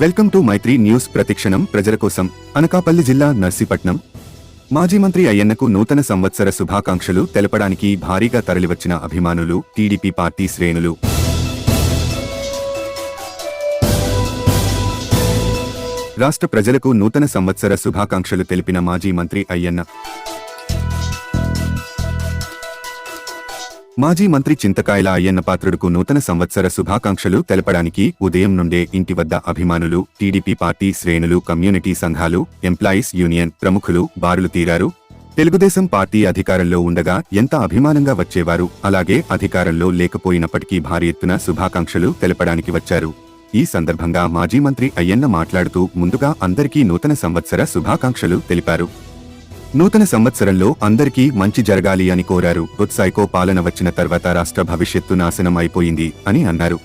Welcome to Mythri news ప్రతిక్షణం ప్రజల కోసం అనకాపల్లి జిల్లా నర్సీపట్నం. మాజీ మంత్రి అయ్యన్నకు నూతన సంవత్సర శుభాకాంక్షలు తెలపడానికి భారీగా తరలివచ్చిన అభిమానులు టీడీపీ పార్టీ శ్రేణులు. రాష్ట్ర ప్రజలకు నూతన సంవత్సర శుభాకాంక్షలు తెలిపిన మాజీ మంత్రి అయ్యన్న. మాజీ మంత్రి చింతకాయల అయ్యన్న పాత్రుడుకు నూతన సంవత్సర శుభాకాంక్షలు తెలపడానికి ఉదయం నుండే ఇంటి వద్ద అభిమానులు టీడీపీ పార్టీ శ్రేణులు కమ్యూనిటీ సంఘాలు ఎంప్లాయీస్ యూనియన్ ప్రముఖులు బారులు తీరారు. తెలుగుదేశం పార్టీ అధికారంలో ఉండగా ఎంత అభిమానంగా వచ్చేవారు? అలాగే అధికారంలో లేకపోయినప్పటికీ భారీ ఎత్తున శుభాకాంక్షలు తెలపడానికి వచ్చారు. ఈ సందర్భంగా మాజీ మంత్రి అయ్యన్న మాట్లాడుతూ ముందుగా అందరికీ నూతన సంవత్సర శుభాకాంక్షలు తెలిపారు. నూతన సంవత్సరంలో అందరికీ మంచి జరగాలి అని కోరారు. ఉత్సాయికో పాలన వచ్చిన తర్వాత రాష్ట్ర భవిష్యత్తు నాశనం అయిపోయింది అని అన్నారు.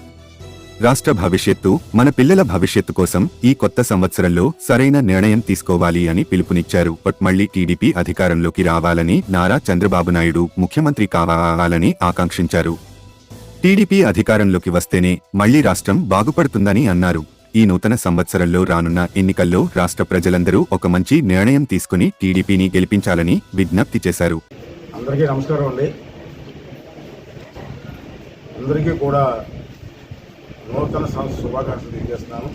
రాష్ట్ర భవిష్యత్తు మన పిల్లల భవిష్యత్తు కోసం ఈ కొత్త సంవత్సరంలో సరైన నిర్ణయం తీసుకోవాలి అని పిలుపునిచ్చారు. బట్ మళ్ళీ టీడీపీ అధికారంలోకి రావాలని నారా చంద్రబాబు నాయుడు ముఖ్యమంత్రి కావాలని ఆకాంక్షించారు. టీడీపీ అధికారంలోకి వస్తేనే మళ్ళీ రాష్ట్రం బాగుపడుతుందని అన్నారు. ఈ నూతన సంవత్సరంలో రానున్న ఎన్నికల్లో రాష్ట్ర ప్రజలందరూ ఒక మంచి నిర్ణయం తీసుకుని టీడీపీని గెలిపించాలని విజ్ఞప్తి చేశారు. అందరికీ నమస్కారం అండి. అందరికీ కూడా నూతన సంవత్సర శుభాకాంక్షలు తెలియజేస్తున్నాను.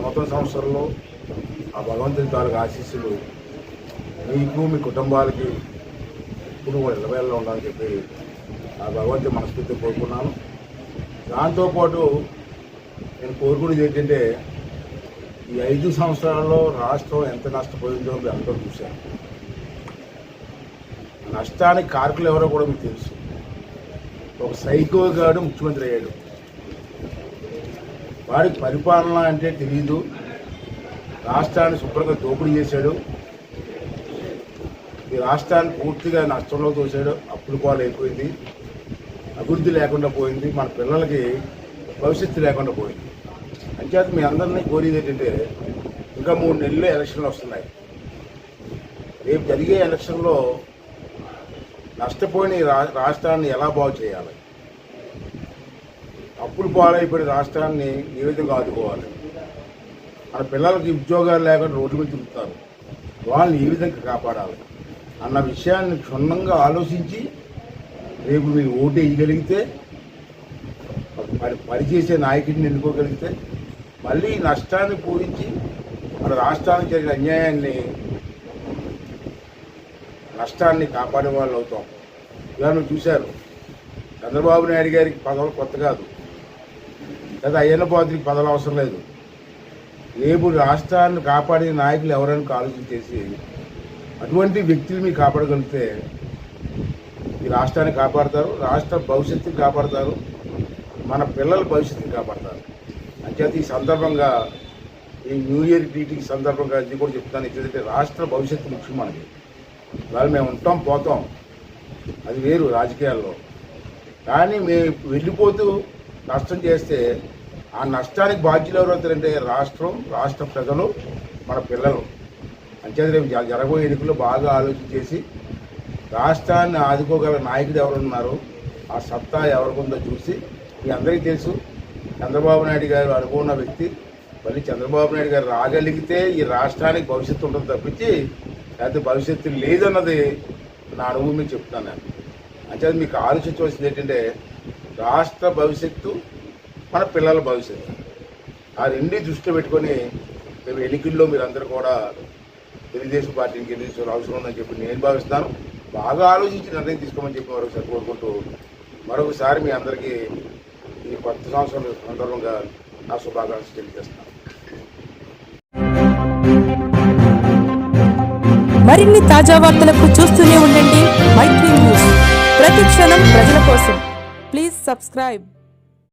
నూతన సంవత్సరంలో ఆ భగవంతుని తాలూకు ఆశీస్సులు మీకు మీ కుటుంబాలకి ఇప్పుడు ఇళ్ళవేళ్ళలో ఉండాలని చెప్పి ఆ భగవంతుని మనస్ఫూర్తి కోరుకున్నాను. దాంతోపాటు నేను కోరుకునేది ఏంటంటే ఈ ఐదు సంవత్సరాల్లో రాష్ట్రం ఎంత నష్టపోయిందో మీరు అందరూ చూశారు. నష్టానికి కారకులు ఎవరో కూడా మీకు తెలుసు. ఒక సైకో గాడు ముఖ్యమంత్రి అయ్యాడు. వాడికి పరిపాలన అంటే తెలియదు రాష్ట్రాన్ని శుభ్రంగా దోపిడీ చేశాడు. ఈ రాష్ట్రాన్ని పూర్తిగా నష్టంలో తోశాడు. అప్పులు పాలు అయిపోయింది. అభివృద్ధి లేకుండా పోయింది. మన పిల్లలకి భవిష్యత్తు లేకుండా పోయింది. అంచేత మీ అందరినీ కోరేది ఏంటంటే ఇంకా మూడు నెలలు ఎలక్షన్లు వస్తున్నాయి. రేపు జరిగే ఎలక్షన్లో నష్టపోయిన రా రాష్ట్రాన్ని ఎలా బాగు చేయాలి? అప్పులు పాలైపోయిన రాష్ట్రాన్ని ఏ విధంగా ఆదుకోవాలి? మన పిల్లలకి ఉద్యోగాలు లేకుండా రోడ్డు మీద తిరుగుతారు. వాళ్ళని ఏ విధంగా కాపాడాలి? అన్న విషయాన్ని క్షుణ్ణంగా ఆలోచించి రేపు మీరు ఓటు వేయగలిగితే మరి పనిచేసే నాయకుడిని ఎన్నుకోగలిగితే మళ్ళీ నష్టాన్ని పూరించి మన రాష్ట్రానికి జరిగిన అన్యాయాన్ని నష్టాన్ని కాపాడే వాళ్ళు అవుతాం. ఇవాళ నువ్వు చూశారు. చంద్రబాబు నాయుడు గారికి పదవులు కొత్త కాదు. లేదా అయ్యన్న పాత్రికి పదవులు అవసరం లేదు. రేపు రాష్ట్రాన్ని కాపాడే నాయకులు ఎవరైనా ఆలోచన చేసి అటువంటి వ్యక్తులు మీరు కాపాడగలిగితే ఈ రాష్ట్రాన్ని కాపాడతారు రాష్ట్ర భవిష్యత్తుని కాపాడతారు మన పిల్లల భవిష్యత్తుని కాపాడతారు. అంచేత ఈ సందర్భంగా ఈ న్యూ ఇయర్ మీటింగ్ సందర్భంగా ఇది కూడా చెప్తాను. ఎందుకంటే రాష్ట్ర భవిష్యత్తు ముఖ్యం మనకి. ఇవాళ మేము ఉంటాం పోతాం. అది వేరు రాజకీయాల్లో. కానీ మేము వెళ్ళిపోతూ నష్టం చేస్తే ఆ నష్టానికి బాధ్యులు ఎవరు అవుతారంటే రాష్ట్రం రాష్ట్ర ప్రజలు మన పిల్లలు. అంచేత రేపు జరగబోయే ఎన్నికల్లో బాగా ఆలోచన చేసి రాష్ట్రాన్ని ఆదుకోగల నాయకుడు ఎవరున్నారు ఆ సత్తా ఎవరికుందో చూసి మీ అందరికీ తెలుసు. చంద్రబాబు నాయుడు గారు అనుభవం ఉన్న వ్యక్తి మళ్ళీ చంద్రబాబు నాయుడు గారు రాగలిగితే ఈ రాష్ట్రానికి భవిష్యత్తు ఉంటుంది తప్పించి లేకపోతే భవిష్యత్తు లేదన్నది నా అనుభవం మీకు చెప్తాను నేను. అంటే మీకు ఆలోచించవలసింది ఏంటంటే రాష్ట్ర భవిష్యత్తు మన పిల్లల భవిష్యత్తు. ఆ రెండు దృష్టిలో పెట్టుకొని మేము ఎన్నికల్లో మీరందరూ కూడా తెలుగుదేశం పార్టీని గెలిచిన అవసరం ఉందని చెప్పి నేను భావిస్తాను బాగా ఆలోచించి నిర్ణయం తీసుకోమని చెప్పి మరొకసారి కోరుకుంటూ మరొకసారి మీ అందరికీ ఈ కొత్త సంవత్సరం సందర్భంగా నా శుభాకాంక్షలు తెలియజేస్తున్నాను. మరిన్ని తాజా వార్తలకు చూస్తూనే ఉండండి మైత్రి న్యూస్. ప్రతి క్షణం ప్రజల కోసం. Please subscribe.